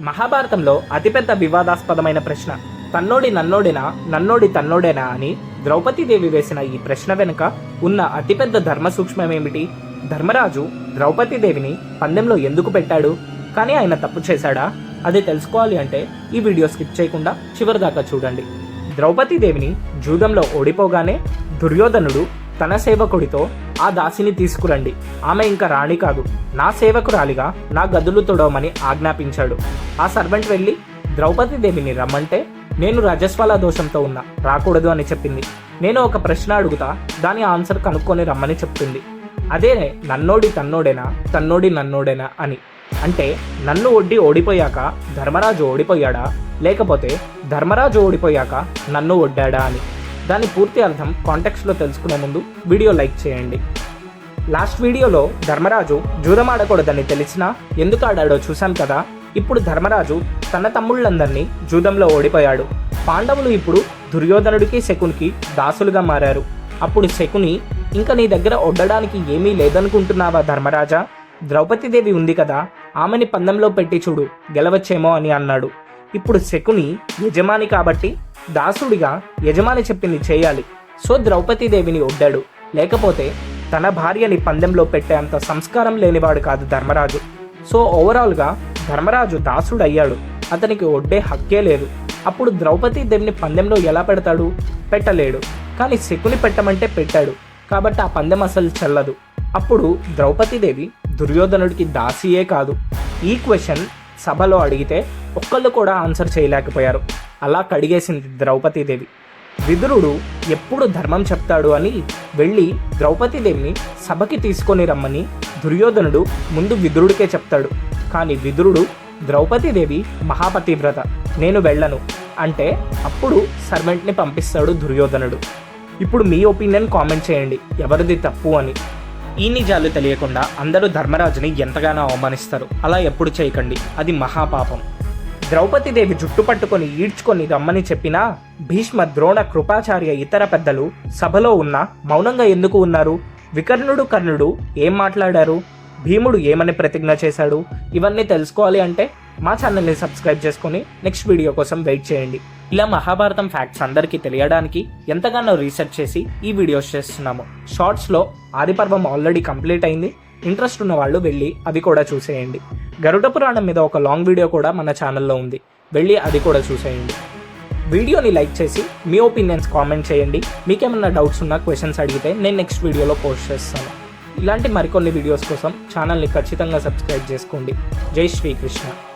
మహాభారతంలో అతిపెద్ద వివాదాస్పదమైన ప్రశ్న తన్నోడి నన్నోడేనా? నన్నోడి తన్నోడేనా? అని ద్రౌపదీదేవి వేసిన ఈ ప్రశ్న వెనుక ఉన్న అతిపెద్ద ధర్మ సూక్ష్మమేమిటి ధర్మరాజు ద్రౌపదీదేవిని పందెంలో ఎందుకు పెట్టాడు? కానీ ఆయన తప్పు చేశాడా? అది తెలుసుకోవాలి అంటే ఈ వీడియో స్కిప్ చేయకుండా చివరిదాకా చూడండి. ద్రౌపదీదేవిని జూదంలో ఓడిపోగానే దుర్యోధనుడు తన సేవకుడితో ఆ దాసిని తీసుకురండి. ఆమె ఇంకా రాణి కాదు. నా సేవకురాలిగా నా గదులు తొడవమని ఆజ్ఞాపించాడు. ఆ సర్వెంట్ వెళ్ళి ద్రౌపదీదేవిని రమ్మంటే నేను రజస్వల దోషంతో ఉన్నా. రాకూడదు అని చెప్పింది. నేను ఒక ప్రశ్న అడుగుతా దాని ఆన్సర్ కనుక్కొని రమ్మని చెప్తుంది అదే నన్నోడి తన్నోడేనా? తన్నోడి నన్నోడేనా? అని. అంటే నన్ను ఒడ్డి ఓడిపోయాక ధర్మరాజు ఓడిపోయాడా? లేకపోతే ధర్మరాజు ఓడిపోయాక నన్ను ఒడ్డాడా? అని. దాని పూర్తి అర్థం కాంటెక్స్లో తెలుసుకునే ముందు వీడియో లైక్ చేయండి. లాస్ట్ వీడియోలో ధర్మరాజు జూదం ఆడకూడదని తెలిసినా ఎందుకు ఆడాడో చూశాం కదా? ఇప్పుడు ధర్మరాజు తన తమ్ముళ్ళందరినీ జూదంలో ఓడిపోయాడు. పాండవులు ఇప్పుడు దుర్యోధనుడికి శకునికి దాసులుగా మారారు. అప్పుడు శకుని ఇంకా నీ దగ్గర ఒడ్డడానికి ఏమీ లేదనుకుంటున్నావా ధర్మరాజా? ద్రౌపదీదేవి ఉంది కదా ఆమెని పందెంలో పెట్టి చూడు గెలవచ్చేమో అని అన్నాడు. ఇప్పుడు శకుని యజమాని కాబట్టి దాసుడిగా యజమాని చెప్పింది చేయాలి. సో ద్రౌపదీదేవిని ఒడ్డాడు. లేకపోతే తన భార్యని పందెంలో పెట్టేంత సంస్కారం లేనివాడు కాదు ధర్మరాజు. సో ఓవరాల్గా ధర్మరాజు దాసుడు అయ్యాడు అతనికి ఒడ్డే హక్కే లేదు. అప్పుడు ద్రౌపదీదేవిని పందెంలో ఎలా పెడతాడు? పెట్టలేడు. కానీ శకుని పెట్టమంటే పెట్టాడు. కాబట్టి ఆ పందెం అసలు చెల్లదు. అప్పుడు ద్రౌపదీదేవి దుర్యోధనుడికి దాసియే కాదు. ఈ క్వశ్చన్ సభలో అడిగితే ఒక్కళ్ళు కూడా ఆన్సర్ చేయలేకపోయారు. అలా కడిగేసింది ద్రౌపదీదేవి. విదురుడు ఎప్పుడు ధర్మం చెప్తాడు అని వెళ్ళి ద్రౌపదీదేవిని సభకి తీసుకొని రమ్మని దుర్యోధనుడు ముందు విదురుడికే చెప్తాడు. కానీ విదురుడు ద్రౌపదీదేవి మహాపతివ్రత నేను వెళ్ళను అంటే అప్పుడు సర్వెంట్ని పంపిస్తాడు దుర్యోధనుడు. ఇప్పుడు మీ ఒపీనియన్ కామెంట్ చేయండి ఎవరిది తప్పు అని. ఈ నిజాలు తెలియకుండా అందరూ ధర్మరాజుని ఎంతగానో అవమానిస్తారు. అలా ఎప్పుడు చేయకండి అది మహాపాపం. ద్రౌపదీదేవి జుట్టు పట్టుకొని ఈడ్చుకొని రమ్మని చెప్పినా భీష్మ ద్రోణ కృపాచార్య ఇతర పెద్దలు సభలో ఉన్న మౌనంగా ఎందుకు ఉన్నారు? వికర్ణుడు కర్ణుడు ఏం మాట్లాడారు? భీముడు ఏమని ప్రతిజ్ఞ చేశాడు? ఇవన్నీ తెలుసుకోవాలి అంటే మా ఛానల్ని సబ్స్క్రైబ్ చేసుకొని నెక్స్ట్ వీడియో కోసం వెయిట్ చేయండి. ఇలా మహాభారతం ఫ్యాక్ట్స్ అందరికీ తెలియడానికి ఎంతగానో రీసెర్చ్ చేసి ఈ వీడియోస్ చేస్తున్నాము. షార్ట్స్లో ఆదిపర్వం ఆల్రెడీ కంప్లీట్ అయింది. ఇంట్రెస్ట్ ఉన్న వాళ్ళు వెళ్ళి అవి కూడా చూసేయండి. గరుడ పురాణం మీద ఒక లాంగ్ వీడియో కూడా మన ఛానల్లో ఉంది. వెళ్ళి అది కూడా చూసేయండి. వీడియోని లైక్ చేసి మీ ఒపీనియన్స్ కామెంట్ చేయండి. మీకేమన్నా డౌట్స్ ఉన్నా క్వశ్చన్స్ అడిగితే నేను నెక్స్ట్ వీడియోలో పోస్ట్ చేస్తాను. ఇలాంటి మరికొన్ని వీడియోస్ కోసం ఛానల్ని ఖచ్చితంగా సబ్స్క్రైబ్ చేసుకోండి. జై శ్రీకృష్ణ.